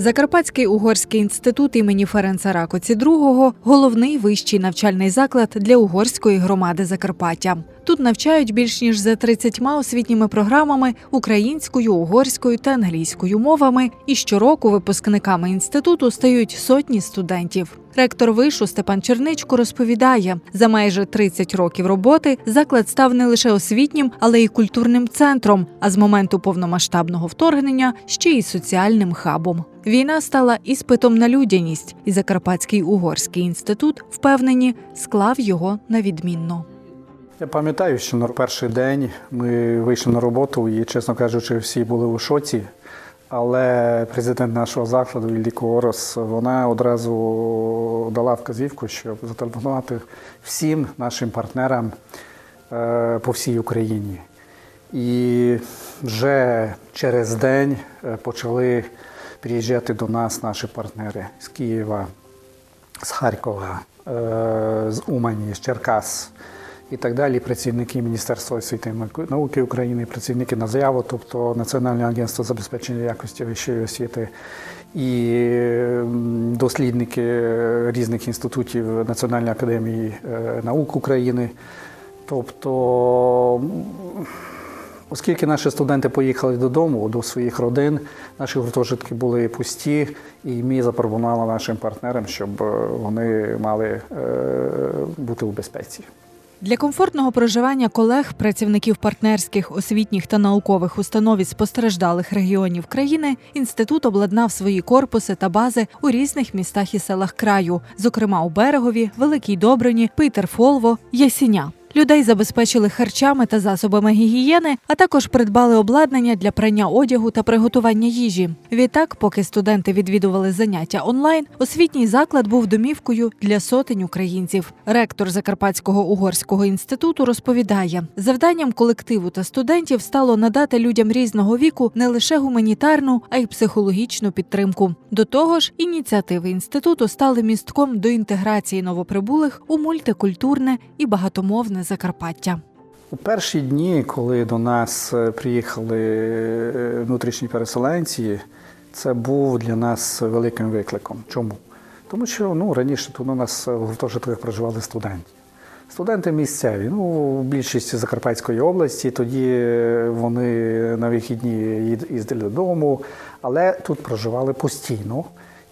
Закарпатський угорський інститут імені Ференца Ракоці II – головний вищий навчальний заклад для угорської громади Закарпаття. Тут навчають більш ніж за 30 освітніми програмами українською, угорською та англійською мовами. І щороку випускниками інституту стають сотні студентів. Ректор вишу Степан Черничко розповідає, за майже 30 років роботи заклад став не лише освітнім, але й культурним центром. А з моменту повномасштабного вторгнення ще й соціальним хабом. Війна стала іспитом на людяність, і Закарпатський угорський інститут впевнені склав його на відмінно. Я пам'ятаю, що на перший день ми вийшли на роботу і, чесно кажучи, всі були у шоці. Але президент нашого закладу Ілліко Орос, вона одразу дала вказівку, щоб зателефонувати всім нашим партнерам е, по всій Україні. І вже через день е, почали приїжджати до нас наші партнери з Києва, з Харкова, е, з Умані, з Черкас і так далі. Працівники Міністерства освіти і науки України, працівники на заяву, тобто Національне агентство забезпечення якості вищої освіти і дослідники різних інститутів Національної академії е, наук України. Тобто, оскільки наші студенти поїхали додому до своїх родин, наші гуртожитки були пусті, і ми запропонували нашим партнерам, щоб е, вони мали е, бути у безпеці. Для комфортного проживання колег, працівників партнерських, освітніх та наукових установ із постраждалих регіонів країни, інститут обладнав свої корпуси та бази у різних містах і селах краю, зокрема у Берегові, Великій Добрині, Питерфолво, Ясіня. Людей забезпечили харчами та засобами гігієни, а також придбали обладнання для прання одягу та приготування їжі. Відтак, поки студенти відвідували заняття онлайн, освітній заклад був домівкою для сотень українців. Ректор Закарпатського угорського інституту розповідає, завданням колективу та студентів стало надати людям різного віку не лише гуманітарну, а й психологічну підтримку. До того ж, ініціативи інституту стали містком до інтеграції новоприбулих у мультикультурне і багатомовне Закарпаття. У перші дні, коли до нас е, приїхали е, внутрішні переселенці, це був для нас великим викликом. Чому? Тому що ну, раніше тут у нас в гуртожитках проживали студенти. Студенти місцеві, ну, більшість Закарпатської області, тоді е, вони на вихідні їздили додому, але тут проживали постійно.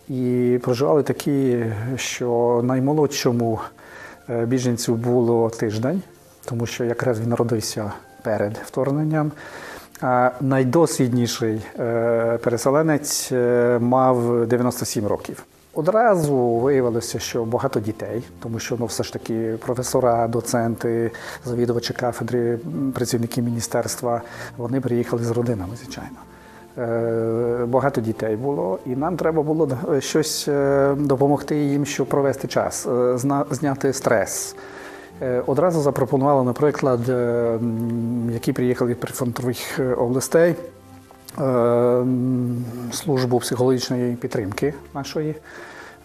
І проживали такі, що наймолодшому е, біженцю було тиждень, тому що якраз він народився перед вторгненням. А найдосвідніший е, переселенець е, мав 97 років. Одразу виявилося, що багато дітей, тому що ну, все ж таки професора, доценти, завідувачі кафедри, працівники міністерства, вони приїхали з родинами, звичайно. Е, Багато дітей було, і нам треба було щось е, допомогти їм, щоб провести час, е, зняти стрес. Одразу запропонували, наприклад, які приїхали від прифронтових областей, службу психологічної підтримки нашої.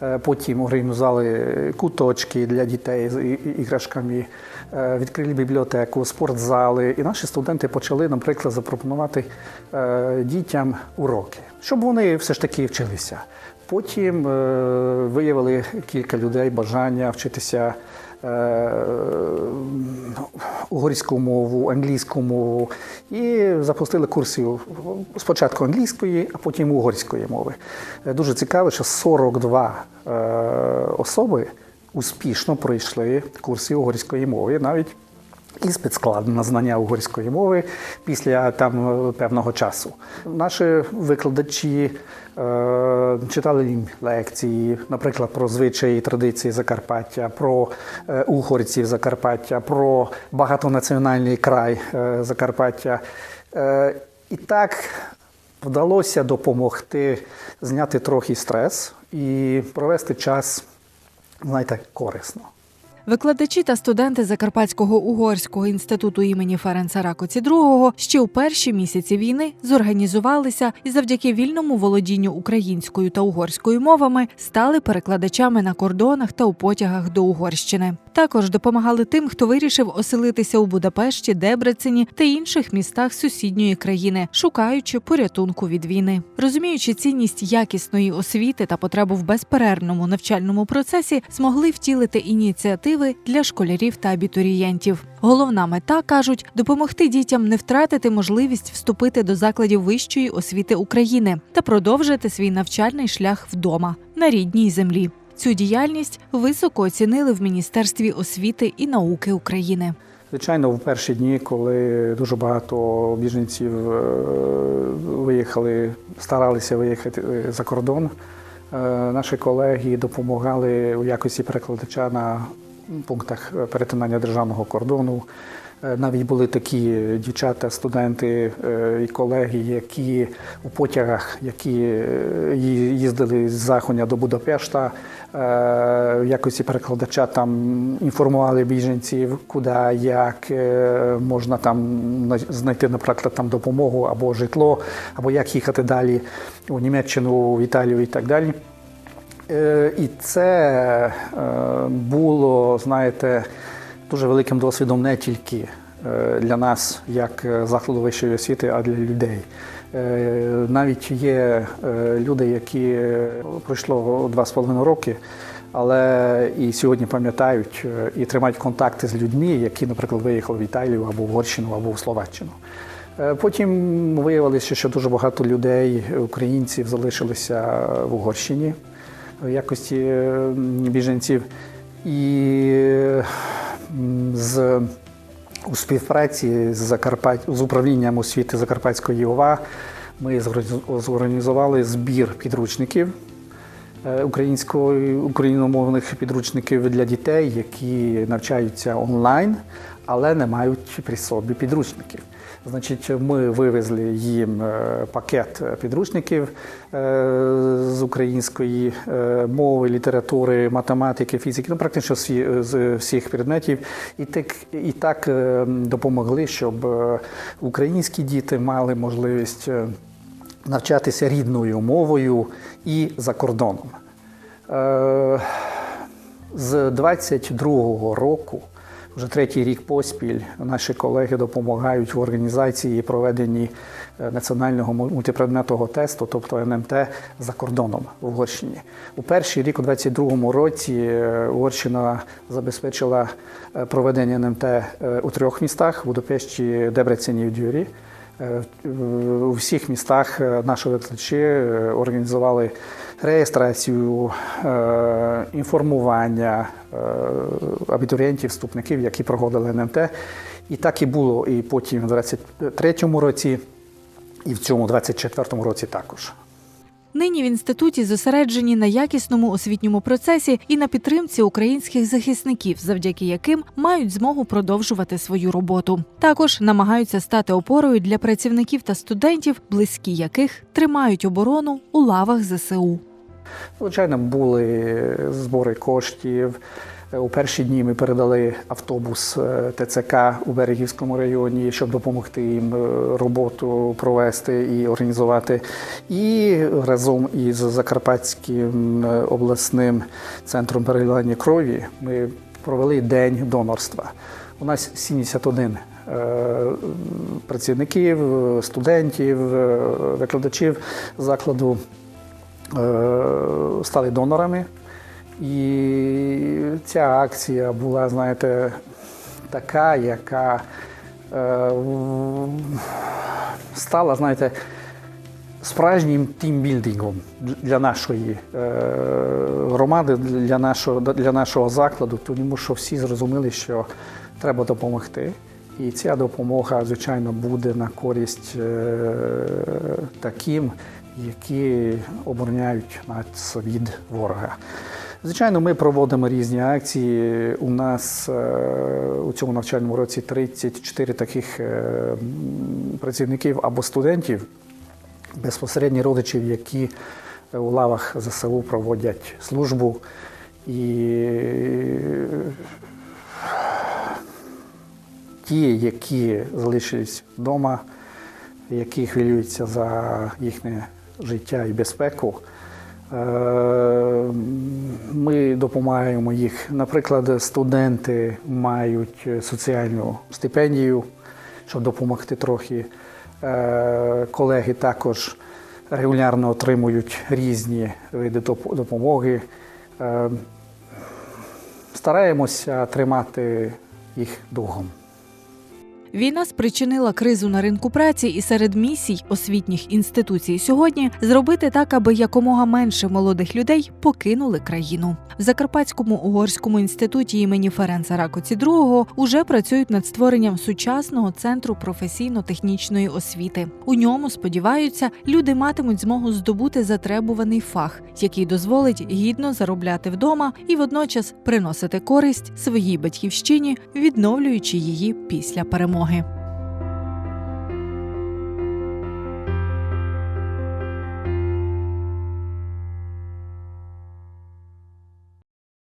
Е, Потім організували куточки для дітей з іграшками, е, відкрили бібліотеку, спортзали. І наші студенти почали, наприклад, запропонувати е, дітям уроки, щоб вони все ж таки вчилися. Потім виявили кілька людей бажання вчитися угорську мову, англійську мову і запустили курси спочатку англійської, а потім угорської мови. Е, Дуже цікаво, що 42 е, особи успішно пройшли курси угорської мови. Навіть Іспит складно на знання угорської мови після там певного часу. Наші викладачі е, читали їм лекції, наприклад, про звичаї і традиції Закарпаття, про е, угорців Закарпаття, про багатонаціональний край е, Закарпаття. Е, і так вдалося допомогти зняти трохи стрес і провести час, знаєте, корисно. Викладачі та студенти Закарпатського угорського інституту імені Ференца Ракоці II ще у перші місяці війни зорганізувалися і завдяки вільному володінню українською та угорською мовами стали перекладачами на кордонах та у потягах до Угорщини. Також допомагали тим, хто вирішив оселитися у Будапешті, Дебрецені та інших містах сусідньої країни, шукаючи порятунку від війни. Розуміючи цінність якісної освіти та потребу в безперервному навчальному процесі, змогли втілити ініціативи для школярів та абітурієнтів. Головна мета кажуть допомогти дітям не втратити можливість вступити до закладів вищої освіти України та продовжити свій навчальний шлях вдома на рідній землі. Цю діяльність високо оцінили в Міністерстві освіти і науки України. Звичайно, в перші дні, коли дуже багато біженців е, виїхали, старалися виїхати е, за кордон, е, наші колеги допомагали у якості перекладача на пунктах перетинання державного кордону. Навіть були такі дівчата, студенти і колеги, які у потягах, які їздили з Захоня до Будапешта, в якості перекладача там інформували біженців, куди, як е, можна там знайти, наприклад, там допомогу або житло, або як їхати далі у Німеччину, в Італію і так далі. Е, І це е, було, знаєте, дуже великим досвідом не тільки е, для нас, як е, закладу вищої освіти, а для людей. Е, Навіть є е, люди, які е, пройшло два з половиною роки, але і сьогодні пам'ятають і тримають контакти з людьми, які, наприклад, виїхали в Італію або в Угорщину, або в Словаччину. Потім виявилося, що дуже багато людей, українців, залишилися в Угорщині в якості біженців. І з у співпраці з Закарпат... з управлінням освіти Закарпатської ОВА ми зорганізували збір підручників україномовних підручників для дітей, які навчаються онлайн, але не мають при собі підручників. Значить, ми вивезли їм е, пакет підручників е, з української е, мови, літератури, математики, фізики, ну практично всі, з всіх предметів. І так, і так е, допомогли, щоб е, українські діти мали можливість е, навчатися рідною мовою і за кордоном. Е, З 22-го року, вже третій рік поспіль, наші колеги допомагають в організації проведенні е, національного му- мультипредметного тесту, тобто НМТ, за кордоном в Угорщині. У перший рік, у 22-му році, е, Угорщина забезпечила проведення НМТ у трьох містах: Будапешті, Дебрецені і Дюрі. Е, У всіх містах е, наші викладачі е, організували реєстрацію, інформування абітурієнтів, вступників, які проходили НМТ. І так і було і потім в 23-му році, і в цьому 24-му році також. Нині в інституті зосереджені на якісному освітньому процесі і на підтримці українських захисників, завдяки яким мають змогу продовжувати свою роботу. Також намагаються стати опорою для працівників та студентів, близькі яких тримають оборону у лавах ЗСУ. Звичайно, були збори коштів. У перші дні ми передали автобус е, ТЦК у Берегівському районі, щоб допомогти їм е, роботу провести і організувати. І разом із Закарпатським е, обласним центром переливання крові ми провели день донорства. У нас 71 е, працівників, студентів, викладачів закладу стали донорами. І ця акція була, знаєте, така, яка е, стала, знаєте, справжнім тімбілдингом для нашої е, громади, для нашого, для нашого закладу, тому що всі зрозуміли, що треба допомогти. І ця допомога, звичайно, буде на користь е, таким, які обороняють нас від ворога. Звичайно, ми проводимо різні акції. У нас е, у цьому навчальному році 34 таких е, працівників або студентів, безпосередні родичів, які у лавах ЗСУ проводять службу. І ті, які залишились вдома, які хвилюються за їхнє життя і безпеку, Е, допомагаємо їх. Наприклад, студенти мають соціальну стипендію, щоб допомогти трохи. Е, Колеги також регулярно отримують різні види допомоги. Е, Стараємося тримати їх духом. Війна спричинила кризу на ринку праці, і серед місій освітніх інституцій сьогодні зробити так, аби якомога менше молодих людей покинули країну. В Закарпатському угорському інституті імені Ференца Ракоці II уже працюють над створенням сучасного центру професійно-технічної освіти. У ньому сподіваються, люди матимуть змогу здобути затребуваний фах, який дозволить гідно заробляти вдома і водночас приносити користь своїй батьківщині, відновлюючи її після перемоги.